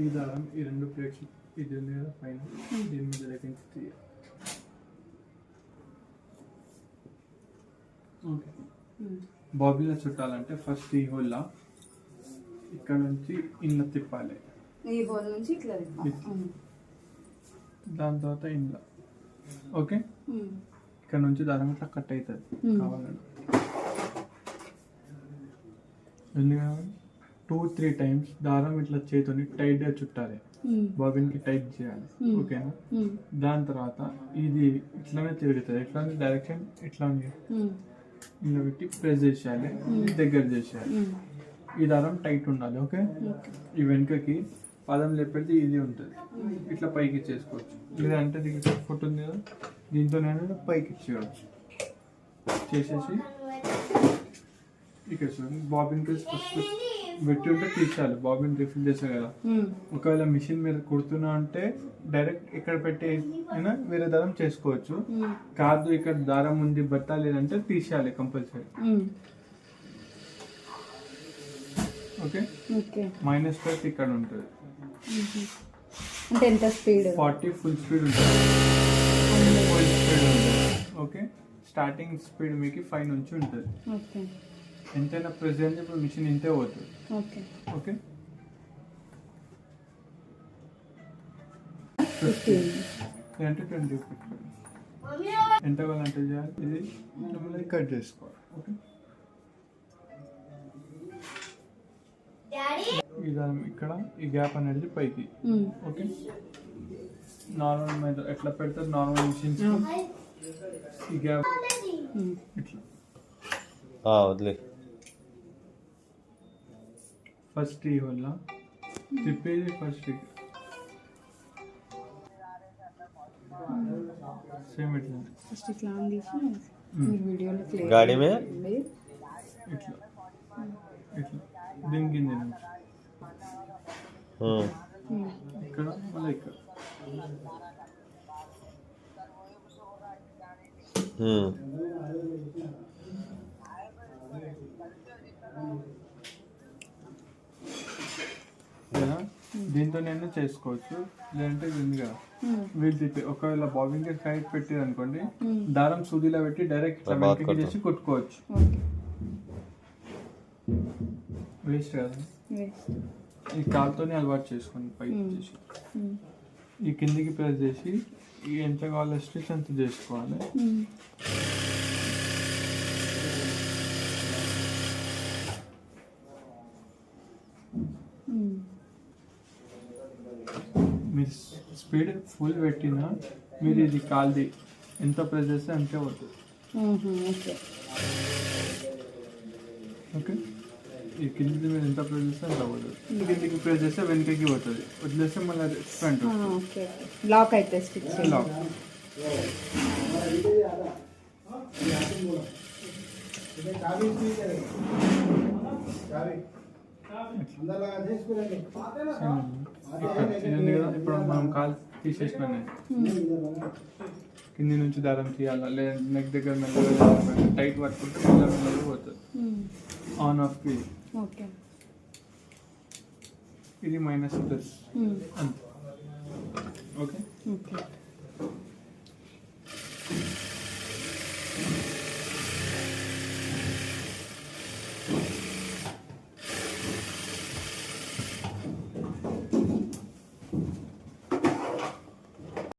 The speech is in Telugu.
ఈ దారం ఈ రెండు ప్లేట్స్ ఇది ఉంది కదా పైన దీని మీద లెక్కించి తీయాలి. ఓకే. బాబీలో చుట్టాలంటే ఫస్ట్ ఈ హోల్లా ఇక్కడ నుంచి ఇంట్లో తిప్పాలి. ఈ హోల్ నుంచి ఇట్లా. దాని తర్వాత ఇంట్లో ఓకే. ఇక్కడ నుంచి దారం ఇట్లా కట్ అవుతుంది Hmm. కావాలని ఎందుకంటే టూ త్రీ టైమ్స్ దారం ఇట్లా చేతిని టైట్గా చుట్టాలి. బాబిన్కి టైట్ చేయాలి. Hmm. ఓకేనా ఉమ్. దాని తర్వాత ఇది ఇట్లానే తిరుగుతుంది. ఎట్లా డైరెక్షన్ ఇట్లా. ఇలా పెట్టి ప్రెస్ చేసేయాలి. దగ్గర చేసేయాలి. ఈ దారం టైట్ ఉండాలి ఓకే. ఈ వెనుకకి పాదం లేపెడితే ఇది ఉంటుంది. ఇట్లా పైకి చేసుకోవచ్చు. లేదంటే దీనికి ఫుట్ ఉంది కదా? దీంతో నేను పైకి ఇచ్చేయచ్చు. చేసేసి ఇక్కడ చూడండి. బాబిన్ ఫస్ట్ పెట్టి ఉంటే తీసేయాలి బాబిన్ రిఫిల్ చేస్తారు కదా. ఒకవేళ మిషన్ మీద కుడుతున్నా అంటే డైరెక్ట్ ఇక్కడ పెట్టి అయినా వేరే దారం చేసుకోవచ్చు. కాదు ఇక్కడ దారం ఉంది బట్ట లేదంటే తీసేయాలి కంపల్సరీ. ఓకే? మైనస్ ప్లస్ ఇక్కడ ఉంటుంది. అంటే ఎంత స్పీడ్ ఫార్టీ ఫుల్ స్పీడ్ ఉంటుంది. ఫుల్ స్పీడ్ ఉంటుంది. ఓకే? స్టార్టింగ్ స్పీడ్ మీకు ఫైవ్ నుంచి ఉంటుంది. ఓకే. ఎంతైనా ప్రెసెంట్ ఇప్పుడు మిషన్ ఇంతే పోతుంది. ఓకే. ఓకే? అంటే ట్వంటీ ఎంత కావాలంటే చేయాలి? ఇది మిమ్మల్ని కట్ చేసుకోవాలి. ఓకే? దారం ఇక్కడ ఈ గ్యాప్ అనేది పైకి. ఓకే? నార్మల్ మీద ఎట్లా పెడతారు? నార్మల్ మిషన్స్ ఈ గ్యాప్. ఇట్లా. ఆ, వదిలే ఫస్ట్ ఈ వల్ల తిప్పేది ఫస్ట్ సేమ్ ఇట్లా ఫస్ట్ ఇట్లా ఆన్ తీసి మీరు వీడియోలో క్లియర్ గాడి మే ఇట్లా ఇట్లా దీని కింద నుంచి ఉమ్, ఇక్కడ మళ్ళీ ఇక్కడ ఉమ్, కదా దీంతో నేను చేసుకోవచ్చు. లేదంటే ఇది ఉంది కదా తిప్పి ఒకవేళ బాబింగ్ కైట్ పెట్టిరు అనుకోండి దారం సూదిలో పెట్టి డైరెక్ట్ వెనక్కి చేసి కుట్టుకోవచ్చు. ఓకే. వేస్ట్ కదా? ఈ కాలుతోనే అలవాటు చేసుకోండి పైకి. చేసి ఈ కిందికి ప్రెస్ చేసి ఈ ఎంత కావాలో స్టిచ్ అంత చేసుకోవాలి. మీరు స్పీడ్ ఫుల్ పెట్టినా మీరు ఇది కాల్ది. ఎంత ప్రెస్ చేస్తే అంతే అవుతుంది. ఓకే. ఓకే? ఈ కిందిది మీరు ఎంత ప్రెస్ చేస్తే అంత అవుతుంది. కిందికి ప్రెస్ చేస్తే వెనకకి పోతుంది. వదిలేస్తే మళ్ళీ ఫ్రంట్ ఓకే. బ్లాక్ అయితే స్టిచ్ లాక్ ఉంది కదా ఇప్పుడు మనం కాల్ తీసేసిన కింది నుంచి దారం తీయాలా లేదా నెక్ దగ్గర మెల్లగా దారం పెట్టి టైట్ పట్టుకుంటే మెల్లగా మెల్లగా పోతుంది ఆన్ ఆఫ్కి ఓకే ఇది మైనస్ ప్లస్ అంతే ఓకే ఓకే